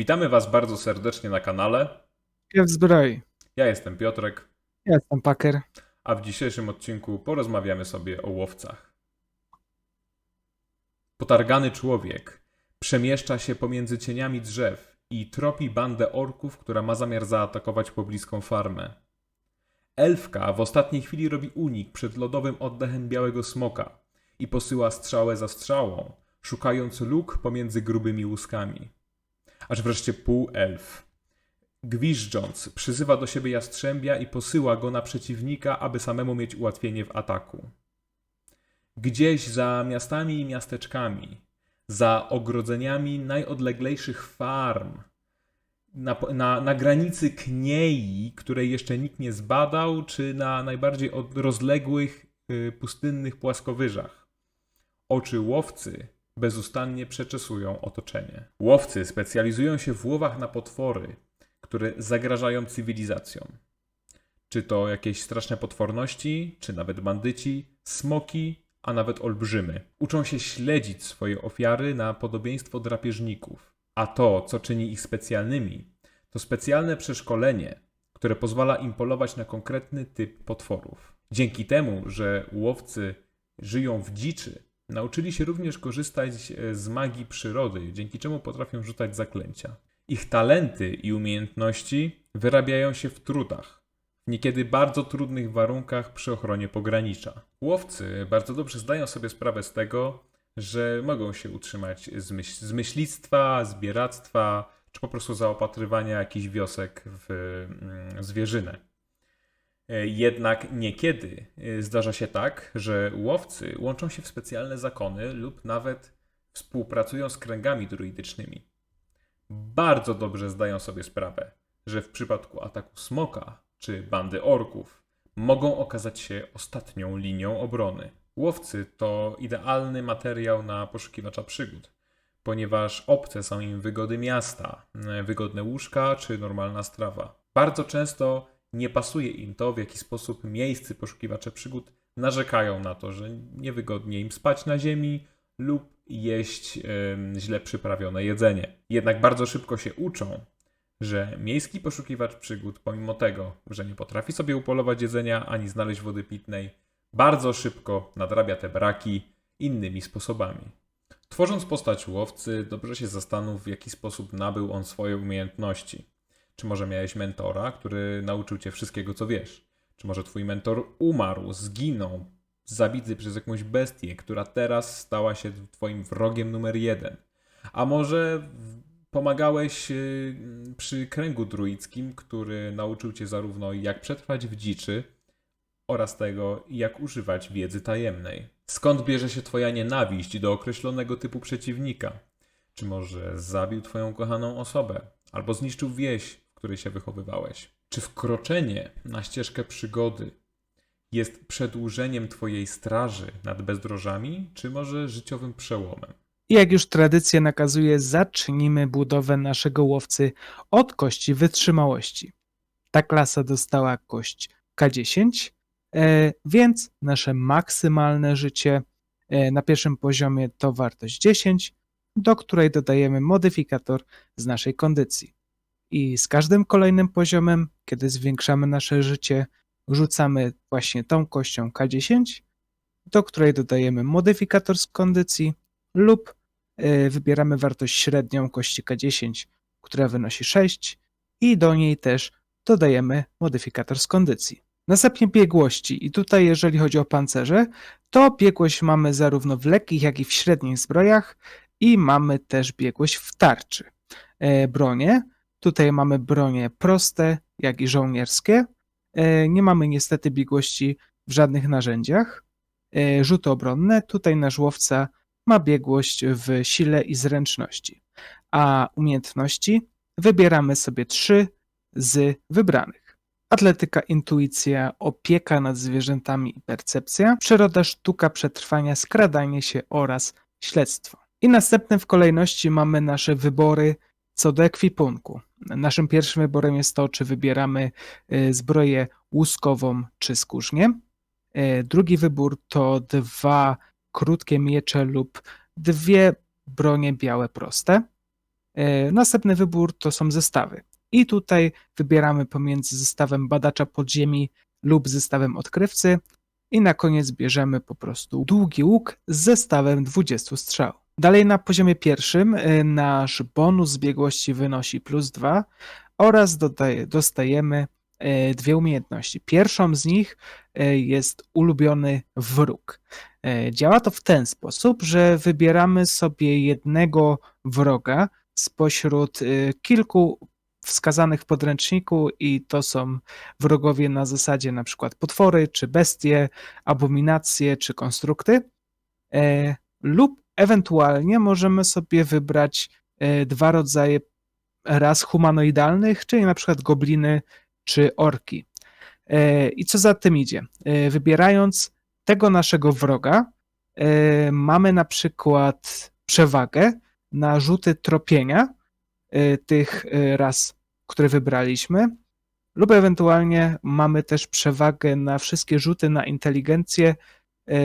Witamy Was bardzo serdecznie na kanale. Piew zbroi. Ja jestem Piotrek, Ja jestem Paker. a w dzisiejszym odcinku porozmawiamy sobie o łowcach. Potargany człowiek przemieszcza się pomiędzy cieniami drzew i tropi bandę orków, która ma zamiar zaatakować pobliską farmę. Elfka w ostatniej chwili robi unik przed lodowym oddechem białego smoka i posyła strzałę za strzałą, szukając luk pomiędzy grubymi łuskami. Aż wreszcie półelf, gwiżdżąc, przyzywa do siebie jastrzębia i posyła go na przeciwnika, aby samemu mieć ułatwienie w ataku. Gdzieś za miastami i miasteczkami, za ogrodzeniami najodleglejszych farm, na, na, na granicy kniei, której jeszcze nikt nie zbadał, czy na najbardziej od rozległych y, pustynnych płaskowyżach. Oczy łowcy bezustannie przeczesują otoczenie. Łowcy specjalizują się w łowach na potwory, które zagrażają cywilizacjom. Czy to jakieś straszne potworności, czy nawet bandyci, smoki, a nawet olbrzymy. Uczą się śledzić swoje ofiary na podobieństwo drapieżników. A to, co czyni ich specjalnymi, to specjalne przeszkolenie, które pozwala im polować na konkretny typ potworów. Dzięki temu, że łowcy żyją w dziczy, nauczyli się również korzystać e, z magii przyrody, dzięki czemu potrafią rzucać zaklęcia. Ich talenty i umiejętności wyrabiają się w trudach, niekiedy bardzo trudnych warunkach przy ochronie pogranicza. Łowcy bardzo dobrze zdają sobie sprawę z tego, że mogą się utrzymać z, myśl, z myślictwa, zbieractwa, czy po prostu zaopatrywania jakichś wiosek w mm, zwierzynę. E, Jednak niekiedy e, zdarza się tak, że łowcy łączą się w specjalne zakony lub nawet współpracują z kręgami druidycznymi. Bardzo dobrze zdają sobie sprawę, że w przypadku ataku smoka czy bandy orków mogą okazać się ostatnią linią obrony. Łowcy to idealny materiał na poszukiwacza przygód, ponieważ obce są im wygody miasta, e, wygodne łóżka czy normalna strawa. Bardzo często nie pasuje im to, w jaki sposób miejscy poszukiwacze przygód narzekają na to, że niewygodnie im spać na ziemi lub jeść em, źle przyprawione jedzenie. Jednak bardzo szybko się uczą, że miejski poszukiwacz przygód, pomimo tego, że nie potrafi sobie upolować jedzenia ani znaleźć wody pitnej, bardzo szybko nadrabia te braki innymi sposobami. Tworząc postać łowcy, dobrze się zastanów, w jaki sposób nabył on swoje umiejętności. Czy może miałeś mentora, który nauczył cię wszystkiego, co wiesz? Czy może twój mentor umarł, zginął, zabity przez jakąś bestię, która teraz stała się twoim wrogiem numer jeden? A może pomagałeś y, przy kręgu druickim, który nauczył cię zarówno jak przetrwać w dziczy oraz tego, jak używać wiedzy tajemnej. Skąd bierze się twoja nienawiść do określonego typu przeciwnika? Czy może zabił twoją kochaną osobę, albo zniszczył wieś, której się wychowywałeś? Czy wkroczenie na ścieżkę przygody jest przedłużeniem twojej straży nad bezdrożami, czy może życiowym przełomem? Jak już tradycja nakazuje, zacznijmy budowę naszego łowcy od kości wytrzymałości. Ta klasa dostała kość K10, e, więc nasze maksymalne życie e, na pierwszym poziomie to wartość 10, do której dodajemy modyfikator z naszej kondycji. I z każdym kolejnym poziomem, kiedy zwiększamy nasze życie, rzucamy właśnie tą kością K10, do której dodajemy modyfikator z kondycji lub y, wybieramy wartość średnią kości K10, która wynosi 6 i do niej też dodajemy modyfikator z kondycji. Następnie biegłości i tutaj jeżeli chodzi o pancerze, to biegłość mamy zarówno w lekkich, jak i w średnich zbrojach i mamy też biegłość w tarczy. E, bronie, tutaj mamy bronie proste, jak i żołnierskie. E, nie mamy niestety biegłości w żadnych narzędziach. E, rzuty obronne, tutaj nasz łowca ma biegłość w sile i zręczności, a umiejętności wybieramy sobie trzy z wybranych. Atletyka, intuicja, opieka nad zwierzętami i percepcja, przyroda, sztuka przetrwania, skradanie się oraz śledztwo. I następne w kolejności mamy nasze wybory co do ekwipunku. Naszym pierwszym wyborem jest to, czy wybieramy y, zbroję łuskową czy skórznię. Y, Drugi wybór to dwa krótkie miecze lub dwie bronie białe proste. E, Następny wybór to są zestawy. I tutaj wybieramy pomiędzy zestawem badacza podziemi lub zestawem odkrywcy. I na koniec bierzemy po prostu długi łuk z zestawem 20 strzał. Dalej na poziomie pierwszym e, nasz bonus zbiegłości wynosi plus 2 oraz dodaje, dostajemy e, dwie umiejętności. Pierwszą z nich e, jest ulubiony wróg. Działa to w ten sposób, że wybieramy sobie jednego wroga spośród kilku wskazanych w podręczniku i to są wrogowie na zasadzie na przykład potwory, czy bestie, abominacje, czy konstrukty. Lub ewentualnie możemy sobie wybrać e, dwa rodzaje ras humanoidalnych, czyli na przykład gobliny czy orki. E, I co za tym idzie? E, Wybierając tego naszego wroga, mamy na przykład przewagę na rzuty tropienia tych ras, które wybraliśmy, lub ewentualnie mamy też przewagę na wszystkie rzuty na inteligencję,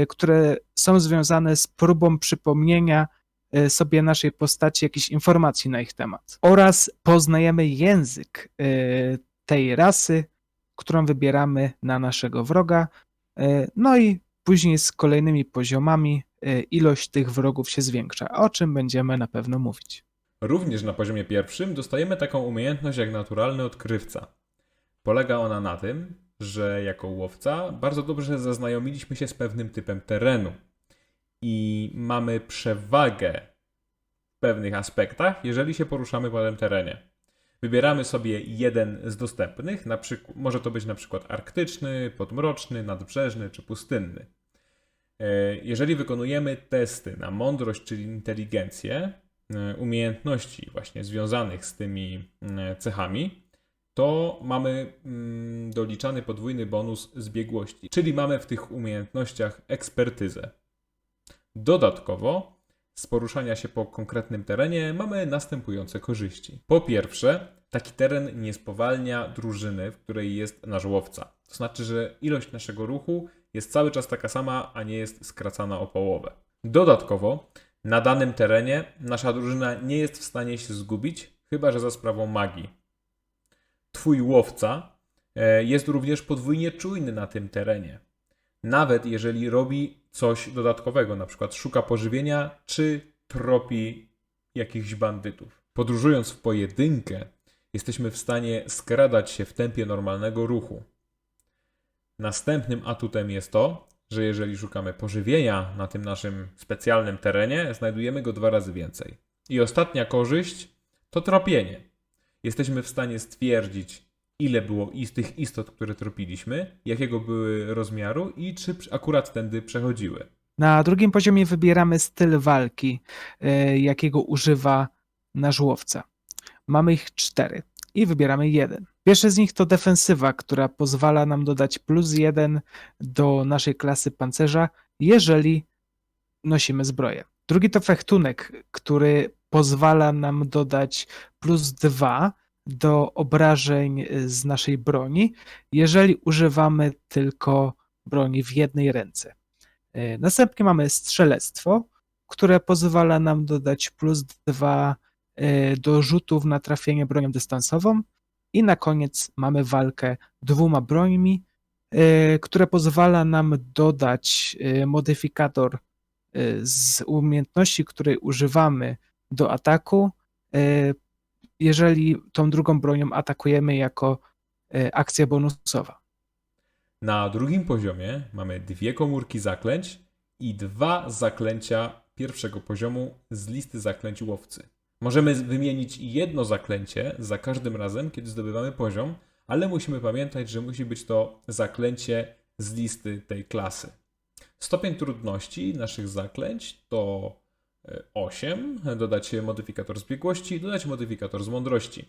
które są związane z próbą przypomnienia e, sobie naszej postaci jakichś informacji na ich temat. Oraz poznajemy język e, tej rasy, którą wybieramy na naszego wroga. E, No i później z kolejnymi poziomami e, ilość tych wrogów się zwiększa, o czym będziemy na pewno mówić. Również na poziomie pierwszym dostajemy taką umiejętność jak naturalny odkrywca. Polega ona na tym, że jako łowca bardzo dobrze zaznajomiliśmy się z pewnym typem terenu i mamy przewagę w pewnych aspektach, jeżeli się poruszamy po tym terenie. Wybieramy sobie jeden z dostępnych, na przyk- może to być na przykład arktyczny, podmroczny, nadbrzeżny czy pustynny. E, Jeżeli wykonujemy testy na mądrość czyli inteligencję, e, umiejętności właśnie związanych z tymi e, cechami, to mamy mm, doliczany podwójny bonus zbiegłości, czyli mamy w tych umiejętnościach ekspertyzę. Dodatkowo z poruszania się po konkretnym terenie mamy następujące korzyści. Po pierwsze, taki teren nie spowalnia drużyny, w której jest nasz łowca. To znaczy, że ilość naszego ruchu jest cały czas taka sama, a nie jest skracana o połowę. Dodatkowo, na danym terenie nasza drużyna nie jest w stanie się zgubić, chyba że za sprawą magii. Twój łowca e, jest również podwójnie czujny na tym terenie. Nawet jeżeli robi coś dodatkowego, na przykład szuka pożywienia czy tropi jakichś bandytów. Podróżując w pojedynkę, jesteśmy w stanie skradać się w tempie normalnego ruchu. Następnym atutem jest to, że jeżeli szukamy pożywienia na tym naszym specjalnym terenie, znajdujemy go dwa razy więcej. I ostatnia korzyść to tropienie. Jesteśmy w stanie stwierdzić, ile było z tych istot, które tropiliśmy, jakiego były rozmiaru i czy akurat tędy przechodziły. Na drugim poziomie wybieramy styl walki, e, jakiego używa nasz łowca. Mamy ich cztery i wybieramy jeden. Pierwszy z nich to defensywa, która pozwala nam dodać plus jeden do naszej klasy pancerza, jeżeli nosimy zbroję. Drugi to fechtunek, który pozwala nam dodać plus dwa do obrażeń z naszej broni, jeżeli używamy tylko broni w jednej ręce. E, Następnie mamy strzelectwo, które pozwala nam dodać plus dwa e, do rzutów na trafienie bronią dystansową. I na koniec mamy walkę dwoma brońmi, które pozwala nam dodać modyfikator z umiejętności, której używamy do ataku, e, jeżeli tą drugą bronią atakujemy jako e, akcja bonusowa. Na drugim poziomie mamy dwie komórki zaklęć i dwa zaklęcia pierwszego poziomu z listy zaklęć łowcy. Możemy wymienić jedno zaklęcie za każdym razem, kiedy zdobywamy poziom, ale musimy pamiętać, że musi być to zaklęcie z listy tej klasy. Stopień trudności naszych zaklęć to 8, dodać modyfikator zbiegłości, dodać modyfikator z mądrości.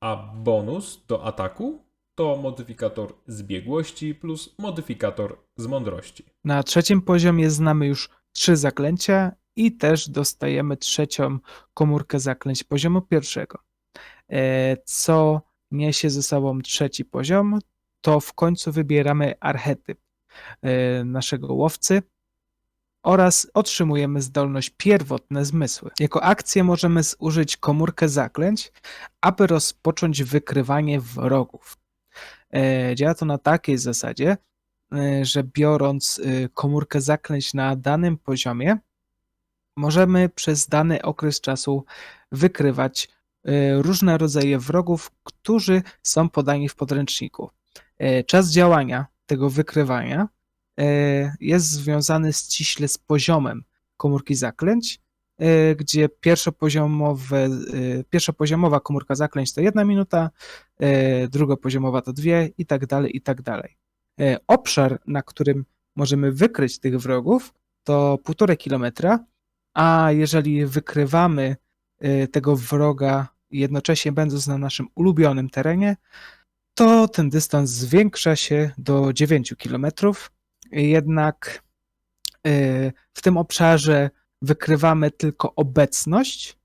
A bonus do ataku to modyfikator zbiegłości plus modyfikator z mądrości. Na trzecim poziomie znamy już trzy zaklęcia i też dostajemy trzecią komórkę zaklęć poziomu pierwszego. E, Co niesie ze sobą trzeci poziom, to w końcu wybieramy archetyp e, naszego łowcy. Oraz otrzymujemy zdolność pierwotne zmysły. Jako akcję możemy zużyć komórkę zaklęć, aby rozpocząć wykrywanie wrogów. E, Działa to na takiej zasadzie, e, że biorąc e, komórkę zaklęć na danym poziomie, możemy przez dany okres czasu wykrywać różne rodzaje wrogów, którzy są podani w podręczniku. Czas działania tego wykrywania jest związany ściśle z poziomem komórki zaklęć, e, gdzie pierwszopoziomowe, e, pierwszopoziomowa komórka zaklęć to jedna minuta, e, drugopoziomowa to dwie i tak dalej, i tak dalej. E, Obszar, na którym możemy wykryć tych wrogów, to półtorej kilometra, a jeżeli wykrywamy e, tego wroga jednocześnie będąc na naszym ulubionym terenie, to ten dystans zwiększa się do 9 km. Jednak e, w tym obszarze wykrywamy tylko obecność,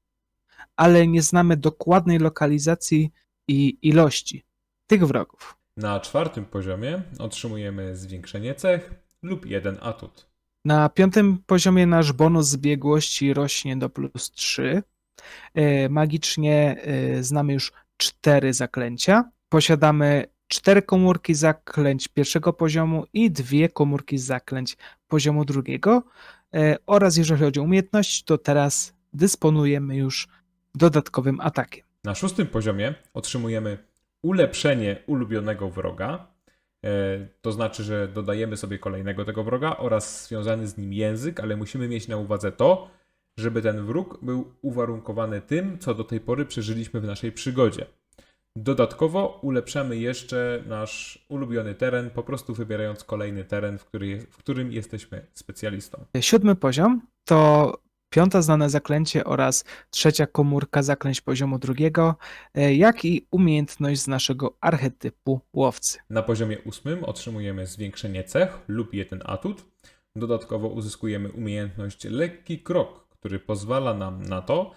ale nie znamy dokładnej lokalizacji i ilości tych wrogów. Na czwartym poziomie otrzymujemy zwiększenie cech lub jeden atut. Na piątym poziomie nasz bonus zbiegłości rośnie do plus 3. E, Magicznie e, znamy już cztery zaklęcia. Posiadamy cztery komórki zaklęć pierwszego poziomu i dwie komórki zaklęć poziomu drugiego. E, Oraz jeżeli chodzi o umiejętność, to teraz dysponujemy już dodatkowym atakiem. Na szóstym poziomie otrzymujemy ulepszenie ulubionego wroga. E, To znaczy, że dodajemy sobie kolejnego tego wroga oraz związany z nim język, ale musimy mieć na uwadze to, żeby ten wróg był uwarunkowany tym, co do tej pory przeżyliśmy w naszej przygodzie. Dodatkowo ulepszamy jeszcze nasz ulubiony teren, po prostu wybierając kolejny teren, w, który, w którym jesteśmy specjalistą. Siódmy poziom to piąte znane zaklęcie oraz trzecia komórka zaklęć poziomu drugiego, e, jak i umiejętność z naszego archetypu łowcy. Na poziomie ósmym otrzymujemy zwiększenie cech lub jeden atut. Dodatkowo uzyskujemy umiejętność lekki krok, który pozwala nam na to,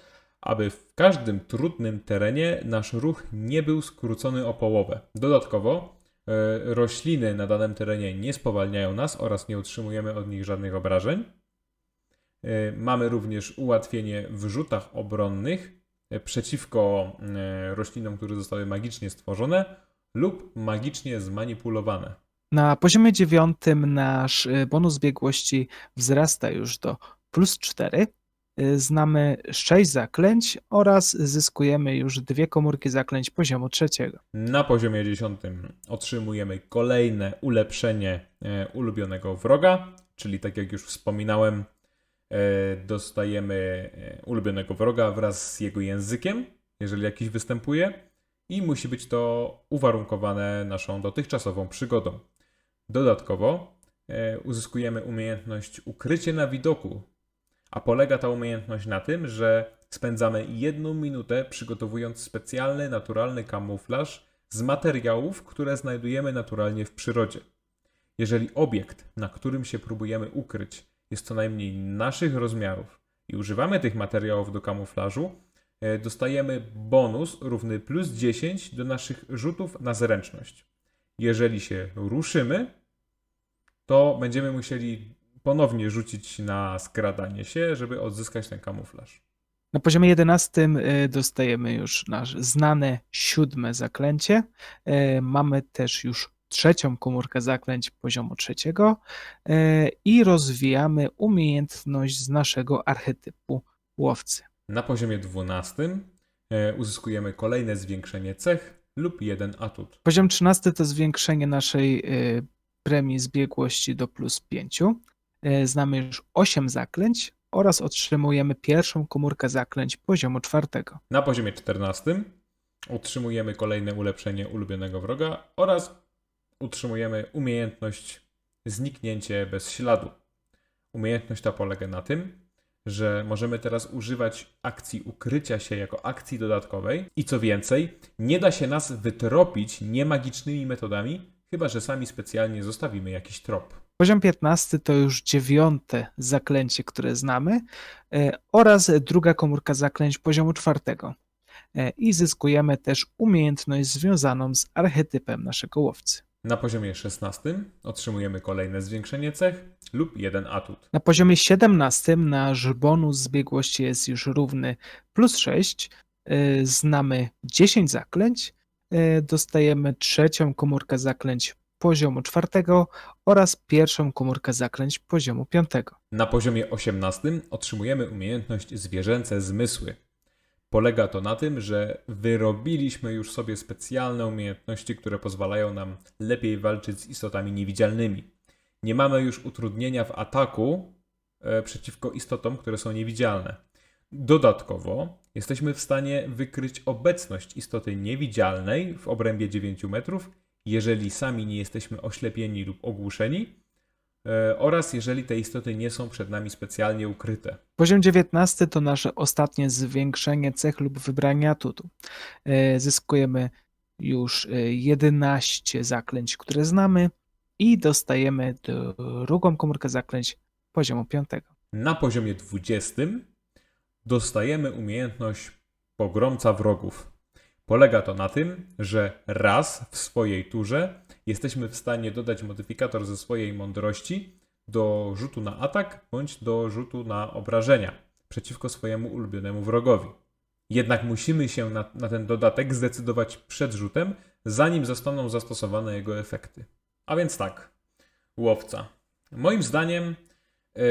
aby w każdym trudnym terenie nasz ruch nie był skrócony o połowę. Dodatkowo e, rośliny na danym terenie nie spowalniają nas oraz nie otrzymujemy od nich żadnych obrażeń. E, Mamy również ułatwienie w rzutach obronnych e, przeciwko roślinom, które zostały magicznie stworzone lub magicznie zmanipulowane. Na poziomie dziewiątym nasz bonus biegłości wzrasta już do plus 4. Y, Znamy 6 zaklęć oraz zyskujemy już dwie komórki zaklęć poziomu trzeciego. Na poziomie 10 otrzymujemy kolejne ulepszenie e, ulubionego wroga, czyli tak jak już wspominałem, e, dostajemy e, ulubionego wroga wraz z jego językiem, jeżeli jakiś występuje, i musi być to uwarunkowane naszą dotychczasową przygodą. Dodatkowo uzyskujemy umiejętność ukrycie na widoku, a polega ta umiejętność na tym, że spędzamy jedną minutę przygotowując specjalny, naturalny kamuflaż z materiałów, które znajdujemy naturalnie w przyrodzie. Jeżeli obiekt, na którym się próbujemy ukryć, jest co najmniej naszych rozmiarów i używamy tych materiałów do kamuflażu, e, dostajemy bonus równy plus 10 do naszych rzutów na zręczność. Jeżeli się ruszymy, to będziemy musieli ponownie rzucić na skradanie się, żeby odzyskać ten kamuflaż. Na poziomie 11 y, dostajemy już nasze znane siódme zaklęcie. Y, Mamy też już trzecią komórkę zaklęć poziomu trzeciego y, i rozwijamy umiejętność z naszego archetypu łowcy. Na poziomie 12 e, uzyskujemy kolejne zwiększenie cech lub jeden atut. Poziom 13 to zwiększenie naszej premii zbiegłości do plus 5. Y, Znamy już 8 zaklęć oraz otrzymujemy pierwszą komórkę zaklęć poziomu czwartego. Na poziomie 14 utrzymujemy kolejne ulepszenie ulubionego wroga oraz utrzymujemy umiejętność zniknięcie bez śladu. Umiejętność ta polega na tym, że możemy teraz używać akcji ukrycia się jako akcji dodatkowej i co więcej, nie da się nas wytropić niemagicznymi metodami, chyba że sami specjalnie zostawimy jakiś trop. Poziom 15 to już dziewiąte zaklęcie, które znamy, e, oraz druga komórka zaklęć poziomu czwartego. E, I zyskujemy też umiejętność związaną z archetypem naszego łowcy. Na poziomie 16 otrzymujemy kolejne zwiększenie cech lub jeden atut. Na poziomie 17 nasz bonus zbiegłości jest już równy plus 6. Yy, Znamy 10 zaklęć. Yy, Dostajemy trzecią komórkę zaklęć poziomu czwartego oraz pierwszą komórkę zaklęć poziomu piątego. Na poziomie 18 otrzymujemy umiejętność zwierzęce zmysły. Polega to na tym, że wyrobiliśmy już sobie specjalne umiejętności, które pozwalają nam lepiej walczyć z istotami niewidzialnymi. Nie mamy już utrudnienia w ataku e, przeciwko istotom, które są niewidzialne. Dodatkowo jesteśmy w stanie wykryć obecność istoty niewidzialnej w obrębie 9 metrów, jeżeli sami nie jesteśmy oślepieni lub ogłuszeni, e, oraz jeżeli te istoty nie są przed nami specjalnie ukryte. Poziom 19 to nasze ostatnie zwiększenie cech lub wybrania atutu. Yy, Zyskujemy już yy, 11 zaklęć, które znamy i dostajemy drugą komórkę zaklęć poziomu piątego. Na poziomie 20 dostajemy umiejętność pogromca wrogów. Polega to na tym, że raz w swojej turze jesteśmy w stanie dodać modyfikator ze swojej mądrości do rzutu na atak bądź do rzutu na obrażenia przeciwko swojemu ulubionemu wrogowi. Jednak musimy się na, na ten dodatek zdecydować przed rzutem, zanim zostaną zastosowane jego efekty. A więc tak, łowca. Moim zdaniem yy,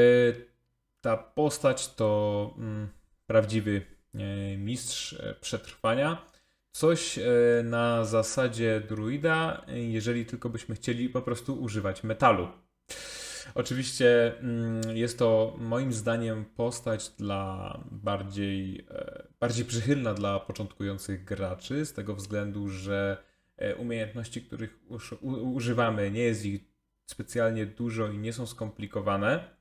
ta postać to mm, prawdziwy e, mistrz e, przetrwania. Coś e, na zasadzie druida, jeżeli tylko byśmy chcieli po prostu używać metalu. Oczywiście mm, jest to moim zdaniem postać dla bardziej, bardziej przychylna dla początkujących graczy, z tego względu, że umiejętności, których używamy, nie jest ich specjalnie dużo i nie są skomplikowane.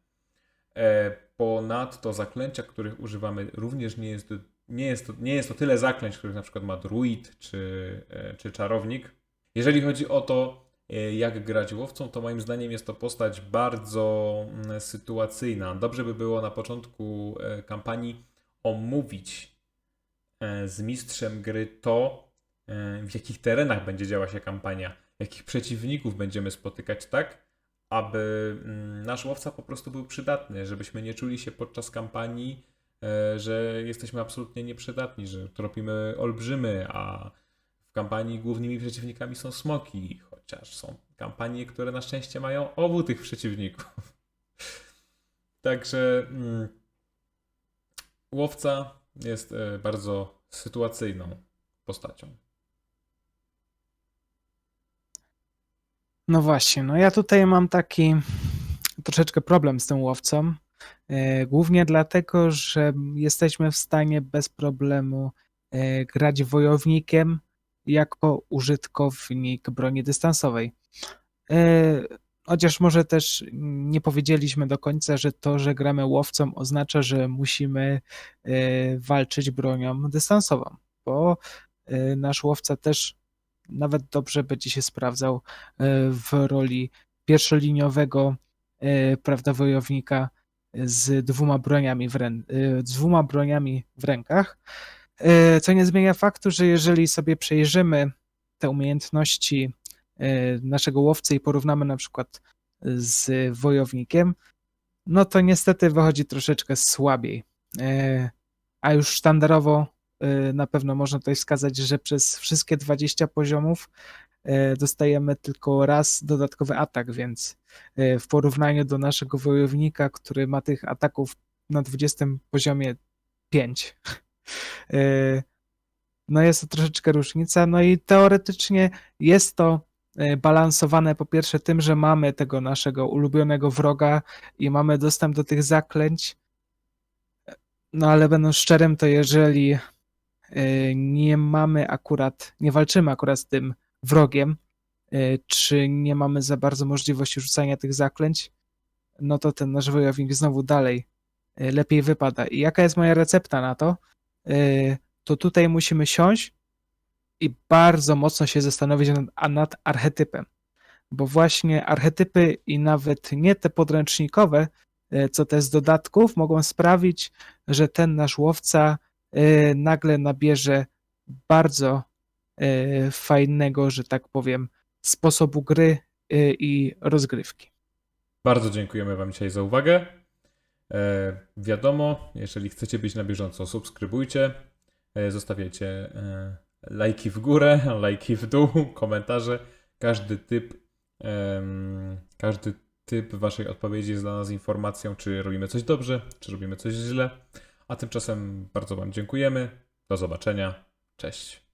E, Ponadto zaklęcia, których używamy, również nie jest, nie jest, to, nie jest to tyle zaklęć, których na przykład ma druid czy, e, czy czarownik. Jeżeli chodzi o to, e, jak grać łowcą, to moim zdaniem jest to postać bardzo mm, sytuacyjna. Dobrze by było na początku kampanii omówić z mistrzem gry to, w jakich terenach będzie działa się kampania, jakich przeciwników będziemy spotykać, tak, aby mm, nasz łowca po prostu był przydatny, żebyśmy nie czuli się podczas kampanii, e, że jesteśmy absolutnie nieprzydatni, że tropimy olbrzymy, a w kampanii głównymi przeciwnikami są smoki, chociaż są kampanie, które na szczęście mają obu tych przeciwników. Także mm, łowca jest e, bardzo sytuacyjną postacią. No właśnie, no ja tutaj mam taki troszeczkę problem z tym łowcą. e, Głównie dlatego, że jesteśmy w stanie bez problemu e, grać wojownikiem jako użytkownik broni dystansowej. E, Chociaż może też nie powiedzieliśmy do końca, że to, że gramy łowcą, oznacza, że musimy walczyć bronią dystansową, bo nasz łowca też nawet dobrze będzie się sprawdzał e, w roli pierwszoliniowego e, prawda, wojownika z dwoma broniami w, rę- e, dwoma broniami w rękach. Co nie zmienia faktu, że jeżeli sobie przejrzymy te umiejętności naszego łowcy i porównamy na przykład z wojownikiem, no to niestety wychodzi troszeczkę słabiej. A już sztandarowo na pewno można tutaj wskazać, że przez wszystkie 20 poziomów e, dostajemy tylko raz dodatkowy atak, więc e, w porównaniu do naszego wojownika, który ma tych ataków na 20 poziomie 5, e, no jest to troszeczkę różnica. No i teoretycznie jest to balansowane po pierwsze tym, że mamy tego naszego ulubionego wroga i mamy dostęp do tych zaklęć. No ale będąc szczerym, to jeżeli nie mamy akurat, nie walczymy akurat z tym wrogiem, e, czy nie mamy za bardzo możliwości rzucania tych zaklęć, no to ten nasz wojownik znowu dalej e, lepiej wypada. I jaka jest moja recepta na to? To tutaj musimy siąść i bardzo mocno się zastanowić nad, nad archetypem. Bo właśnie archetypy i nawet nie te podręcznikowe, co te z dodatków, mogą sprawić, że ten nasz łowca nagle nabierze bardzo e, fajnego, że tak powiem, sposobu gry y, i rozgrywki. Bardzo dziękujemy Wam dzisiaj za uwagę. E, wiadomo, jeżeli chcecie być na bieżąco, subskrybujcie, e, zostawiajcie e, lajki w górę, lajki w dół, komentarze. Każdy typ, każdy typ Waszej odpowiedzi jest dla nas informacją, czy robimy coś dobrze, czy robimy coś źle. A tymczasem bardzo Wam dziękujemy. Do zobaczenia. Cześć.